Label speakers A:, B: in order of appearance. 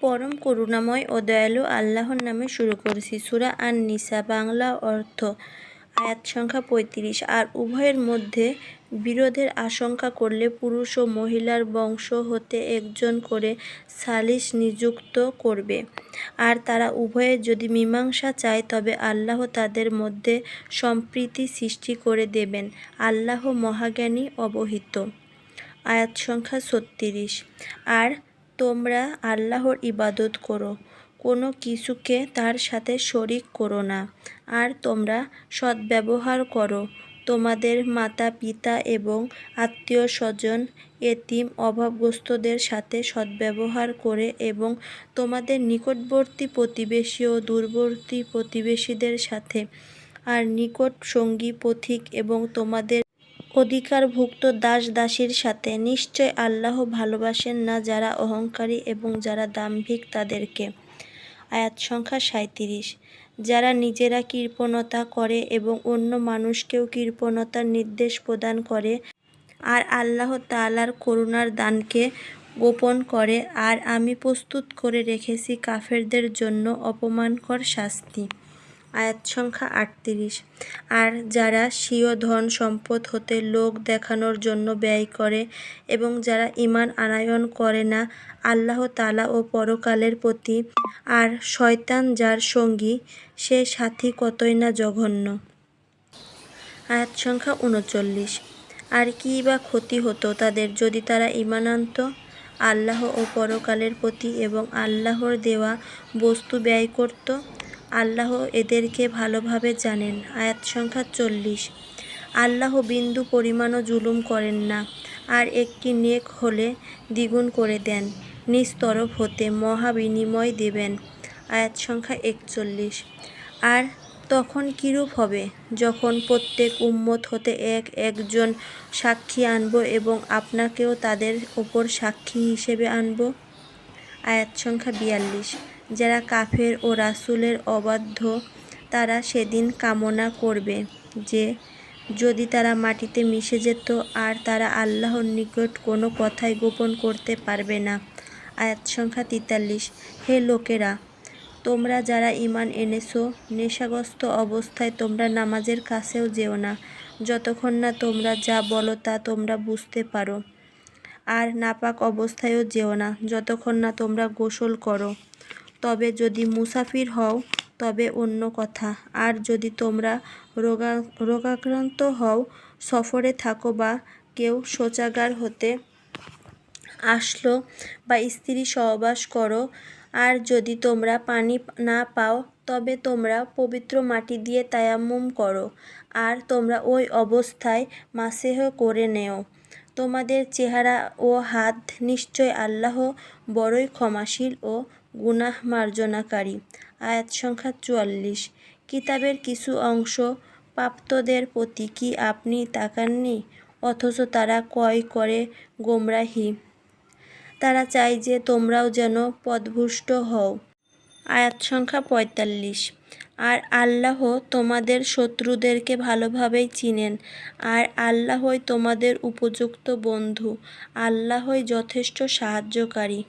A: পরম করুণাময় ও দয়ালু আল্লাহর নামে শুরু করছি। সূরা আন নিসা বাংলা অর্থ, আয়াত সংখ্যা পঁয়ত্রিশ। আর উভয়ের মধ্যে বিরোধের আশঙ্কা করলে পুরুষ ও মহিলার বংশ হতে একজন করে সালিস নিযুক্ত করবে। আর তারা উভয়ে যদি মীমাংসা চায়, তবে আল্লাহ তাদের মধ্যে সম্প্রীতি সৃষ্টি করে দেবেন। আল্লাহ মহাজ্ঞানী অবহিত। আয়াত সংখ্যা ছত্রিশ। আর তোমরা আল্লাহর ইবাদত করো, কোনো কিছুকে তার সাথে শরিক করো না। আর তোমরা সদ্ব্যবহার করো, তোমাদের মাতা পিতা এবং আত্মীয় স্বজন এতিম, অভাবগ্রস্তদের সাথে সদ্ব্যবহার করে এবং তোমাদের নিকটবর্তী প্রতিবেশী ও দূরবর্তী প্রতিবেশীদের সাথে। আর নিকট সঙ্গী, পথিক এবং তোমাদের অধিকারভুক্ত দাস দাসীর সাথে নিশ্চয় আল্লাহ ভালোবাসেন না যারা অহংকারী এবং যারা দাম্ভিক তাদেরকে। আয়াত সংখ্যা সাঁত্রিশ যারা নিজেরা কৃপণতা করে এবং অন্য মানুষকেও কৃপণতার নির্দেশ প্রদান করে, আর আল্লাহ তাআলার করুণার দানকে গোপন করে, আর আমি প্রস্তুত করে রেখেছি কাফেরদের জন্য অপমানকর শাস্তি। আয়াত সংখ্যা আটত্রিশ। আর যারা স্বীয় ধন সম্পদ হতে লোক দেখানোর জন্য ব্যয় করে এবং যারা ঈমান আনয়ন করে না, আল্লাহ তালা ও পরকালের প্রতি আর শয়তান যার সঙ্গী, সে সাথী কতই না জঘন্য। আয়াত সংখ্যা উনচল্লিশ। আর কী বা ক্ষতি হতো তাদের যদি তারা ঈমান আনত? আল্লাহ ও পরকালের প্রতি এবং আল্লাহর দেওয়া বস্তু ব্যয় করত? আল্লাহ এদেরকে ভালোভাবে জানেন। আয়াত সংখ্যা চল্লিশ। আল্লাহ বিন্দু পরিমাণও জুলুম করেন না, আর একটি নেক হলে দ্বিগুণ করে দেন নিজ তরফ হতে মহা বিনিময় দেবেন। আয়াত সংখ্যা একচল্লিশ। আর তখন কীরূপ হবে? যখন প্রত্যেক উম্মত হতে এক একজন সাক্ষী আনব এবং আপনাকেও তাদের ওপর সাক্ষী হিসেবে আনব? আয়াত সংখ্যা বিয়াল্লিশ। যারা কাফের ও রাসূলের অবাধ্য, তারা সেদিন কামনা করবে যে, যদি তারা মাটিতে মিশে যেত, আর তারা আল্লাহর নিকট কোনো কথাই গোপন করতে পারবে না। আয়াত সংখ্যা তেতাল্লিশ। হে লোকেরা, তোমরা যারা ঈমান এনেছো, নেশাগ্রস্ত অবস্থায় তোমরা নামাজের কাছেও যেও না। যতক্ষণ না তোমরা যা বলো, তা তোমরা বুঝতে পারো। আর নাপাক অবস্থায়ও যেও না। যতক্ষণ না তোমরা গোসল করো। তবে যদি মুসাফির হও, তবে অন্য কথা। আর যদি তোমরা রোগা, রোগাক্রান্ত হও, সফরে থাকো বা কেউ শৌচাগার হতে আসলো বা স্ত্রী সহবাস করো, আর যদি তোমরা পানি না পাও, তবে তোমরা পবিত্র মাটি দিয়ে তায়াম্মুম করো, আর তোমরা ওই অবস্থায় মাসেহ করে নেও। তোমাদের চেহারা ও হাত নিশ্চয় আল্লাহ বড়ই ক্ষমাশীল ও গুনাহ মার্জনাকারী। আয়াত সংখ্যা চুয়াল্লিশ। কিতাবের কিছু অংশ প্রাপ্তদের প্রতি কি আপনি তাকাননি? অথচ তারা ক্রয় করে গোমরাহি। তারা চায় যে তোমরাও যেন পথভ্রষ্ট হও। আয়াত সংখ্যা পঁয়তাল্লিশ। আর আল্লাহ তোমাদের শত্রুদেরকে ভালোভাবেই চিনেন। আর আল্লাহই তোমাদের উপযুক্ত বন্ধু। আল্লাহই যথেষ্ট সাহায্যকারী।